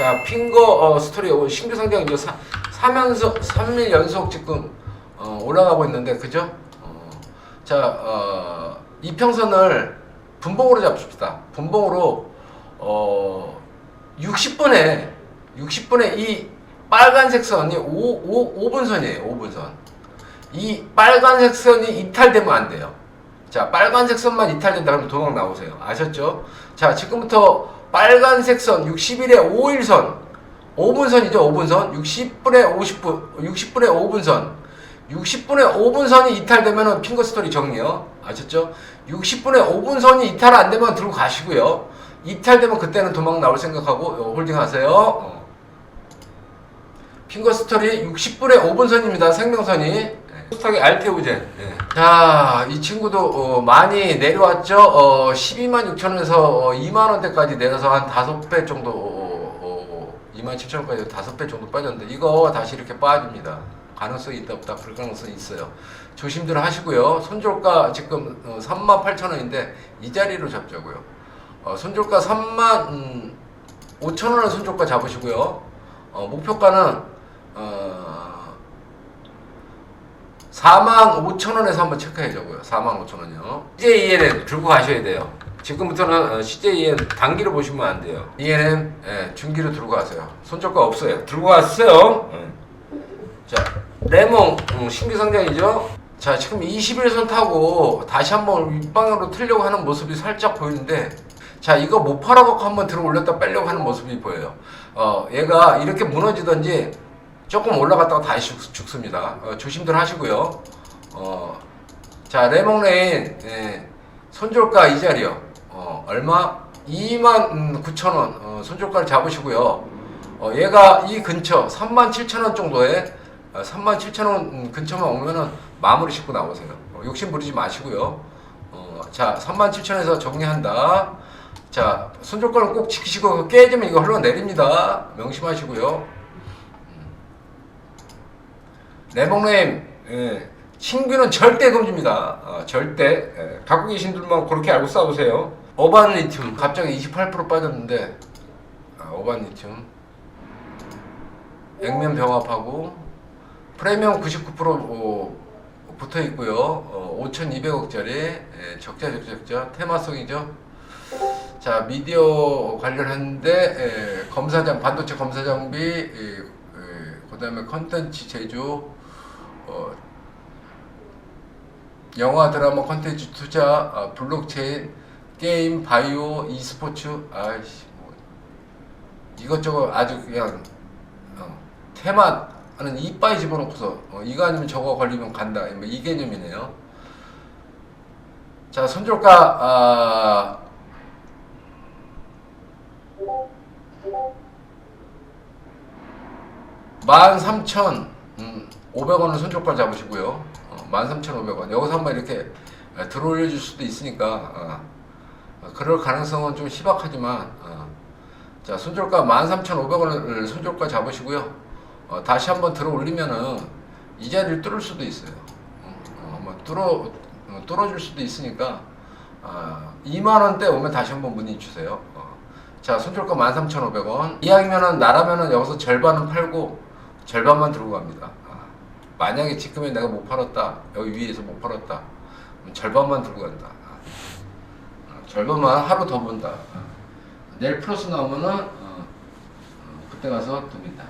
자, 핑거 어, 스토리 어, 신규 상장 이제 3연속 3일 연속 지금 어, 올라가고 있는데 그죠? 어, 자, 어, 이평선을 분봉으로 잡습시다. 분봉으로 어, 60분에 60분에 이 빨간색 선이 5, 5, 5분 선이에요. 5분 선. 이 빨간색 선이 이탈되면 안 돼요. 자, 빨간색 선만 이탈된다 그러면 도망 나오세요. 아셨죠? 자, 지금부터 빨간색 선 60일에 5일 선 5분 선이죠. 5분 선. 60분에 50분 60분에 5분 선. 60분에 5분 선이 이탈되면은 핑거 스토리 정리요. 아셨죠? 60분에 5분 선이 이탈 안 되면 들고 가시고요. 이탈되면 그때는 도망 나올 생각하고 어, 홀딩 하세요. 어. 핑거 스토리 60분에 5분 선입니다. 생명선이. 스탁의 알테오젠. 예. 자, 이 친구도 어, 많이 내려왔죠. 어, 12만 6천 원에서 어, 2만 원대까지 내려서 한 5배 정도 어, 어, 2만 7천 원까지 5배 정도 빠졌는데 이거 다시 이렇게 빠집니다. 가능성이 있다 없다 불가능성이 있어요. 조심들 하시고요. 손절가 지금 어, 3만 8천 원인데 이 자리로 잡자고요. 어, 손절가 3만 음, 5천 원을 손절가 잡으시고요. 어, 목표가는 어, 4만 5천 원에서 한번 체크해 줘고요. 4만 5천 원이요. CJENM 들고 가셔야 돼요. 지금부터는 어, CJEN 단기로 보시면 안 돼요. ENM 예, 중기로 들고 가세요. 손절가 없어요. 들고. 예. 자, 레몬 음, 신규 상장이죠. 자, 지금 21선 타고 다시 한번 윗방으로 틀려고 하는 모습이 살짝 보이는데 자, 이거 못 팔아갖고 한번 들어 올렸다 빼려고 하는 모습이 보여요. 어, 얘가 이렇게 무너지던지 조금 올라갔다가 다시 죽, 습니다 어, 조심들 하시고요. 어, 자, 레몬레인 예, 손절가 이 자리요. 어, 얼마? 2만 9천 원 어, 손절가를 잡으시고요. 어, 얘가 이 근처 3만 7천 원 정도에 어, 3만 7천 원 근처만 오면은 마무리 짓고 나오세요. 어, 욕심 부리지 마시고요. 어, 자, 3만 7천 원에서 정리한다. 자, 손절가는 꼭 지키시고 깨지면 이거 흘러내립니다. 명심하시고요. 레몽네임 예, 신규는 절대 금지입니다. 어, 절대. 예, 갖고 계신 분만 그렇게 알고 싸우세요. 어반 리튬. 갑자기 28% 빠졌는데. 아, 어반 리튬. 액면 병합하고 프리미엄 99% 어, 붙어 있고요. 어, 5,200억짜리. 예, 적자 적자 적자. 테마성이죠. 자 미디어 관련했는데 예, 검사장 반도체 검사 장비 그다음에 컨텐츠 제조 어, 영화 드라마 컨텐츠 투자 아, 블록체인 게임 바이오 e스포츠 아이씨 뭐 이것저것 아주 그냥 어, 테마는 이빠이 집어넣고서 어, 이거 아니면 저거 걸리면 간다. 뭐 이 개념이네요. 자 손절가 아, 만 삼천 음, 500원을 손절가 잡으시고요. 어, 13,500원. 여기서 한번 이렇게 어, 들어올려 줄 수도 있으니까 어, 어, 그럴 가능성은 좀 희박하지만 어, 자 손절가 13,500원을 손절가 잡으시고요. 어, 다시 한번 들어 올리면은 이 자리를 뚫을 수도 있어요. 어, 어, 뭐 뚫어 어, 뚫어줄 수도 있으니까 아, 2만 원대 오면 다시 한번 문의 주세요. 어. 자 손절가 13,500원. 이왕이면은 나라면은 여기서 절반은 팔고 절반만 들고 갑니다. 만약에 지금에 내가 못 팔았다 여기 위에서 못 팔았다 절반만 들고 간다. 어, 절반만 하루 더 본다. 어, 내일 플러스 나오면은 어, 어, 그때 가서 돕니다.